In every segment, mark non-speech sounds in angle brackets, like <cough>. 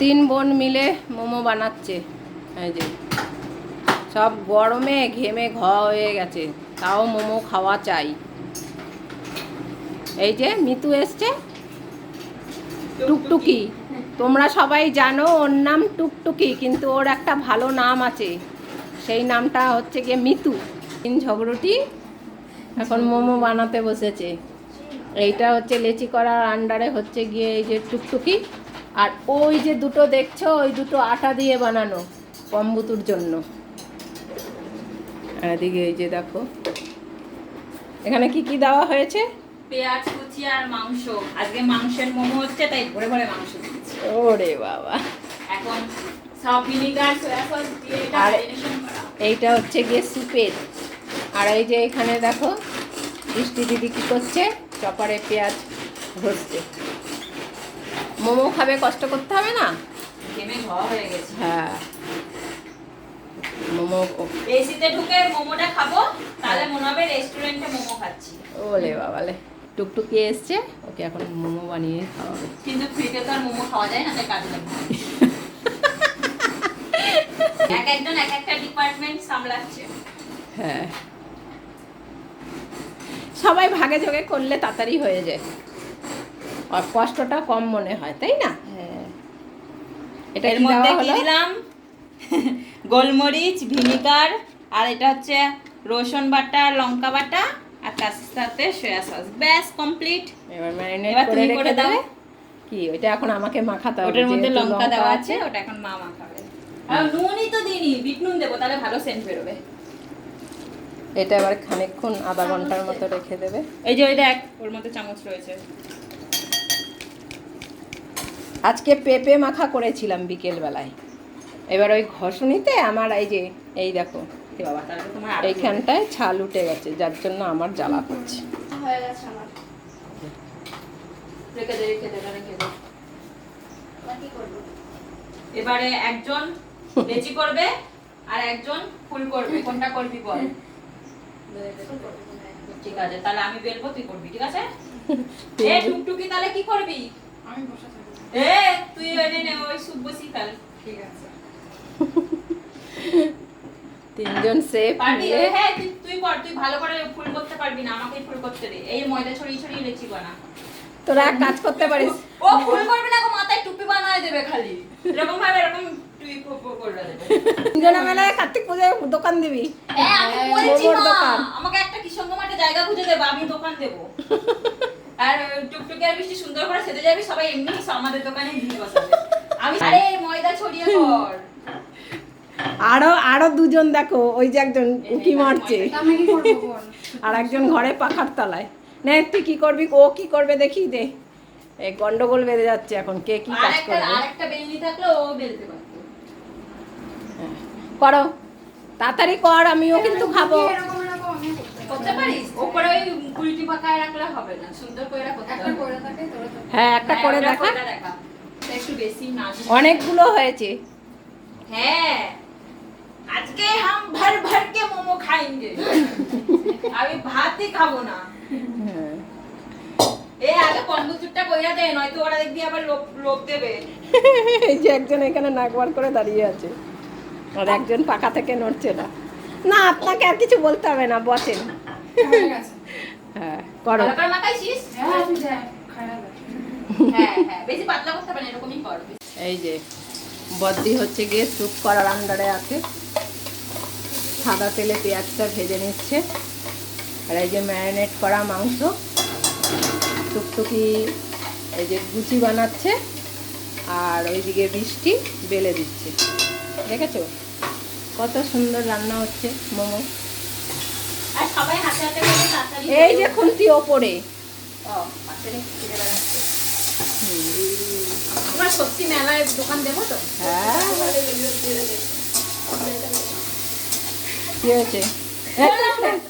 তিন বোন মিলে মোমো বানাচ্ছে। এই যে। সব গরমে ঘেমে ঘ হয়ে গেছে, তাও মোমো খাওয়া চাই। এই যে মিতু এসছে। টুকটুকি। তোমরা সবাই জানো ওর নাম টুকটুকি, কিন্তু ওর একটা ভালো নাম আছে। সেই নামটা হচ্ছে গিয়ে মিতু। তিন ঝগড়ুটি এখন মোমো বানাতে বসেছে। এইটা হচ্ছে লেচি করার আন্ডারে হচ্ছে গিয়ে এই যে টুকটুকি। আর ওই যে দুটো দেখছ ওই দুটো আটা দিয়ে বানানো কম্বুতুর জন্য। আর এদিকে এই যে দেখো এখানে কি কি দেওয়া হয়েছে? পেঁয়াজ কুচি আর মাংস। আজকে মাংসের মোমো হচ্ছে তাই ভরে ভরে মাংস দিচ্ছি। ওরে বাবা। এখন সব ভিনিগার সয়া সস দিয়ে এটা এইটা হচ্ছে গিয়ে সুপের আর এই যে এখানে দেখো বৃষ্টি দিদি কি করছে? চপারে পেঁয়াজ ঘষছে। মোমো খাবে কষ্ট করতে হবে না? হয়ে মোমো এসিতে ঢুকে মোমোটা খাব তাহলে মনে হবে রেস্টুরেন্টে মোমো খাচ্ছি। ওলে বাবালে টুকটুকি এসছে ওকে এখন মোমো বানিয়ে খাওয়াবে। কিন্তু ফ্রিতে তো আর মোমো খাওয়া যায় না তাই কাজে লাগবে <laughs> এক একজন এক একটা ডিপার্টমেন্ট সামলাচ্ছে। হ্যাঁ। সবাই ভাগে যোগে করলে তাড়াতাড়ি হয়ে যায়। কষ্টটা কম মনে হয় তাই না? হ্যাঁ। এটা এর মধ্যে কি দিলাম? <laughs> গোলমরিচ ভিনিগার আর এটা হচ্ছে রসুন বাটা লঙ্কা বাটা আর তার সাথে সয়া সস। ব্যাস কমপ্লিট এবার ম্যারিনেট করে রেখে দাও। কি ওইটা এখন আমাকে মাখাতে হবে ওটার মধ্যে লঙ্কা দেওয়া আছে। ওটা এখন মা মাখাবে। আর নুনই তো দিইনি বিট নুন দেবো তাহলে ভালো সেন্ট বেরোবে। এটা এবার খানিকক্ষণ আধা ঘণ্টার মতো রেখে দেবে। এই যে ওই দেখ ওর মধ্যে চামচ রয়েছে। আজকে পেঁপে মাখা করেছিলাম বিকেল বেলায় এবার ওই ঘষণিতে আমার এই যে এই দেখো এইখানটায় ছাল উঠে গেছে যার জন্য আমার জ্বালা করছে। হয়ে এবারে একজন লেচি করবে আর একজন ফুল করবে। কোনটা করবি বল? ঠিক আছে তাহলে আমি বেলবো তুই করবি ঠিক আছে? <laughs> এ টুকটুকি তাহলে কি করবি? আমি বসে থাকব। এ তুই নে ওই ঠিক আছে। <laughs> তিনজন সেফ মিলে হ্যাঁ তুই কর তুই ভালো করে ফুল করতে পারবি না আমাকেই ফুল করতে দে। এই ময়দা ছড়িয়ে ছড়িয়ে লেচি বানা। তোরা এক কাজ করতে পারিস। ও ফুল করবে না গো, মাথায় টুপি বানায় দেবে খালি। এরকম ভাবে এরকম তিনজনে মেলায় কার্তিক পুজোয় দোকান দিবি। হ্যাঁ, আমি বলছি মা, দোকান। আমাকে একটা কিষঙ্গ মাঠে জায়গা খুঁজে দেবে আমি দোকান দেবো। <laughs> আর টুকটুকি আর বৃষ্টি সুন্দর করে সেজে যাবি সবাই এমনি আমাদের দোকানে বসাবে আমি আরে ময়দা ছড়িয়ে <laughs> আরও আরও দুজন দেখো ওই যে একজন উকি মারছে। তা আমি কি করব বল? আর একজন ঘরে পাখার তলায়। নে তুই কি করবি? ও কি করবে দেখি দে। এই গন্ডগোল বেঁধে যাচ্ছে এখন কে কি কাজ করবে? আরেকটা বেলনি থাকলে ও বেলতে পারতো হ্যাঁ। করো। তাড়াতাড়ি কর আমিও কিন্তু খাব। করতে পারি। করতে পারিস? ওপরে ওই উল্টি পাকায় রাখলে হবে না সুন্দর করে করতে একটা করে থাকে হ্যাঁ একটা হ্যাঁ, করে দেখা। করে দেখা। তা একটু বেশি না অনেকগুলো হয়েছে। হ্যাঁ। আজকে হাম ভর ভর কে মোমো খাएंगे আমি ভাতই খাব না। এ আগে কইরা দে নয়তো ওরা দেখবি আবার লোক লোক দেবে। <laughs> এই যে একজন এখানে নাকবার করে দাঁড়িয়ে আছে। আর একজন পাকা থেকে নড়ছে না। না আপনাকে আর কিছু বলতে হবে না বসেন। হয়ে গেছে। হ্যাঁ করো হ্যাঁ হ্যাঁ হ্যাঁ বেশি পাতলা করতে হবে না এরকমই কর। এই যে বদ্দি হচ্ছে গিয়ে স্যুপ করার আন্ডারে আছে। সাদা তেলে পেঁয়াজটা ভেজে নিচ্ছে। আর এই যে ম্যারিনেট করা মাংস টুকটুকি এই যে গুচি বানাচ্ছে। আর ওইদিকে বৃষ্টি বেলে দিচ্ছে। দেখেছ? কত সুন্দর রান্না হচ্ছে মোমো। আর সবাই হাতে হাতে করে তাড়াতাড়ি এই যে খুন্তি ওপরে। সত্যি মেলায় দোকান দেবো তো? হ্যাঁ। কি হয়েছে?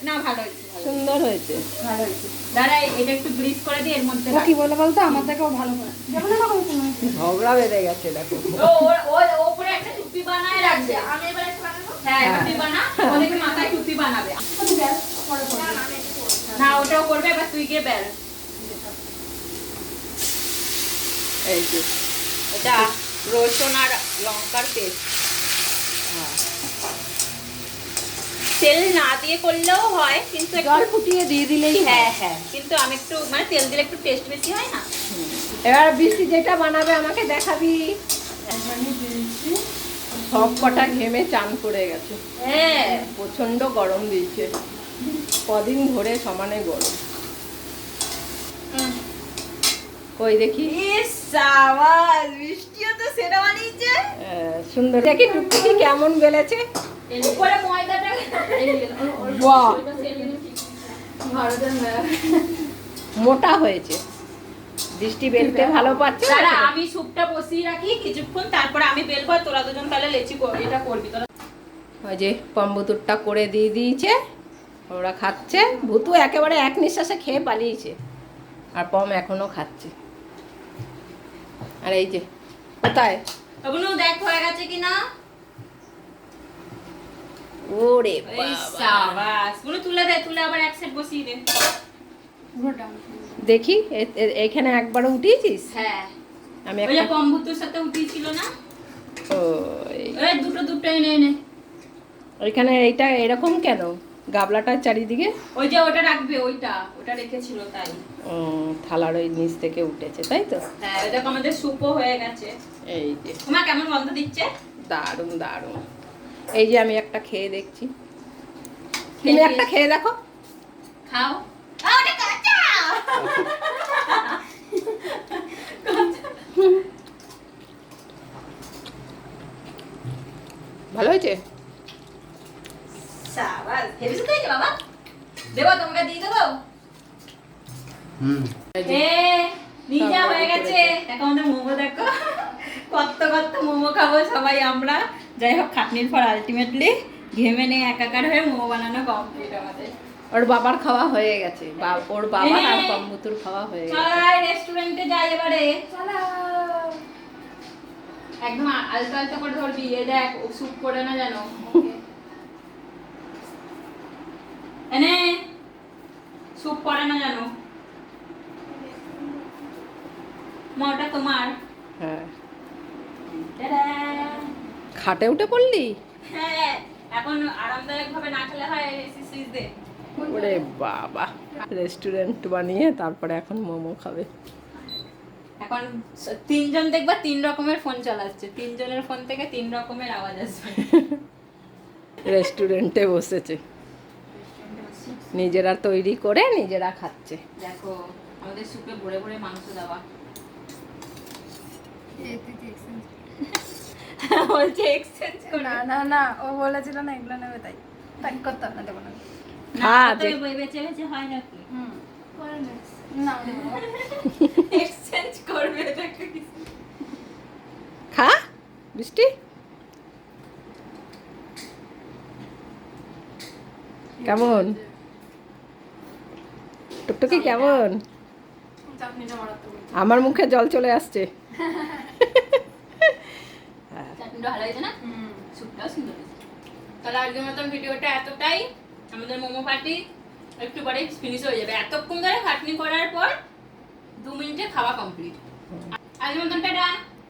না ভালো সুন্দর হয়েছে। ভালো হয়েছে। দাঁড়া এটা একটু ব্রিজ করে দিই এর মধ্যে কি বলে বলতো? আমার থেকেও ভালো করে। ঝগড়া গেছে দেখো। ও ওর ওর একটা টুপি বানায় রাখবে। আমি এবার বানাবো? হ্যাঁ হ্যাঁ। টুপি বানা। ওদেরকে মাথায় টুপি বানাবে। পরে না। না ওটাও করবে এবার তুই গিয়ে বেল এই যে এটা রসুন আর লঙ্কার পেস্ট। তেল না দিয়ে করলেও হয় কিন্তু জল ফুটিয়ে দিয়ে দিলেই হ্যাঁ। হ্যাঁ হ্যাঁ কিন্তু আমি একটু মানে তেল দিলে একটু টেস্ট বেশি হয় না? এবার বৃষ্টি যেটা বানাবে আমাকে দেখাবি। সব কটা ঘেমে চান করে গেছে। হ্যাঁ। প্রচণ্ড গরম দিয়েছে। কদিন ধরে সমানে গরম। কই দেখি? ইস বৃষ্টিও তো সেটা বানিয়েছে। সুন্দর। দেখি টুকটুকি কেমন বেলেছে। উপরে ময়দাটা <laughs> বাহ। মোটা হয়েছে। বৃষ্টি বেলতে ভালো পাচ্ছে। আমি স্যুপটা বসিয়ে রাখি কিছুক্ষণ তারপরে আমি বেলবো তোরা দুজন তাহলে লেচি এটা করবি তোরা। ওই যে পম্বুতুরটা করে দিয়ে দিয়েছে। ওরা খাচ্ছে। ভুতু একেবারে এক নিঃশ্বাসে খেয়ে পালিয়েছে। আর পম এখনও খাচ্ছে। আর এই যে কোথায়? তবুও দেখ হয়ে গেছে কিনা? ওরে এই বাবা। সাবাস। গুলো তুলে দে তুলে আবার এক সেট বসিয়ে দে। দেখি এখানে একবারও উঠিয়েছিস? হ্যাঁ। আমি একটা কম্বুতুর সাথে উঠিয়েছিল না? ওই। ওই দুটো দুটো এনে এনে ওইখানে এইটা এরকম কেন? গাবলাটার চারিদিকে? ওই যে ওটা রাখবে ওইটা ওটা রেখেছিল তাই। থালার ওই নিচ থেকে উঠেছে তাই তো? হ্যাঁ ওই দেখো আমাদের স্যুপও হয়ে গেছে। এই যে। তোমার কেমন গন্ধ দিচ্ছে? দারুণ দারুণ। এই যে আমি একটা খেয়ে দেখছি। তুমি একটা খেয়ে দেখো। খাও। ভালো হয়েছে? সাবাস হেভি সুন্দর বাবা দেবো তোমাকে দিয়ে দেবো হুম নিজা হয়ে গেছে দেখো আমাদের মোমো দেখো কত কত মোমো খাব সবাই আমরা যাই হোক খাটনির পর আলটিমেটলি ঘেমে নেই একাকার হয়ে মোমো বানানো কমপ্লিট আমাদের ওর বাবার খাওয়া হয়ে গেছে ওর বাবার আর। কম্বুতুর খাওয়া হয়ে গেছে সবাই রেস্টুরেন্টে যাই এবারে একদম আলতো আলতো করে ধরবি এ দেখ ও স্যুপ করে না জানো এনে স্যুপ করে না জানো? মা ওটা তোমার হ্যাঁ খাটে উঠে পড়লি? হ্যাঁ এখন আরামদায়ক ভাবে না খেলে হয় সিস দে। ওরে বাবা। রেস্টুরেন্ট বানিয়ে তারপরে এখন মোমো খাবে। এখন তিনজন দেখবা তিন রকমের ফোন চালাচ্ছে। তিনজনের ফোন থেকে তিন রকমের আওয়াজ আসবে। রেস্টুরেন্টে বসেছে। নিজেরা তৈরি করে নিজেরা খাচ্ছে। দেখো আমাদের সুপে ভরে ভরে মাংস দেওয়া। <laughs> বলছে এক্সচেঞ্জ করে। না না না ও বলেছিল না এগুলো নেবে তাই। তাই করতে হবে না। দেবো না হ্যাঁ, বেঁচে বেঁচে হয় নাকি? হুম। না। <laughs> এক্সচেঞ্জ করবে। খা বৃষ্টি? কেমন? কেমন? আমার মুখে জল চলে আসছে। চাটনিটা ভালো হয়েছে না? হুম। স্যুপটাও সুন্দর তাহলে আজকের মতন ভিডিওটা এতটাই। আমাদের মোমো পার্টি একটু পরে ফিনিশ হয়ে যাবে। এতক্ষণ ধরে খাটনি করার পর দু মিনিটে খাওয়া কমপ্লিট আজকের মতন টাটা।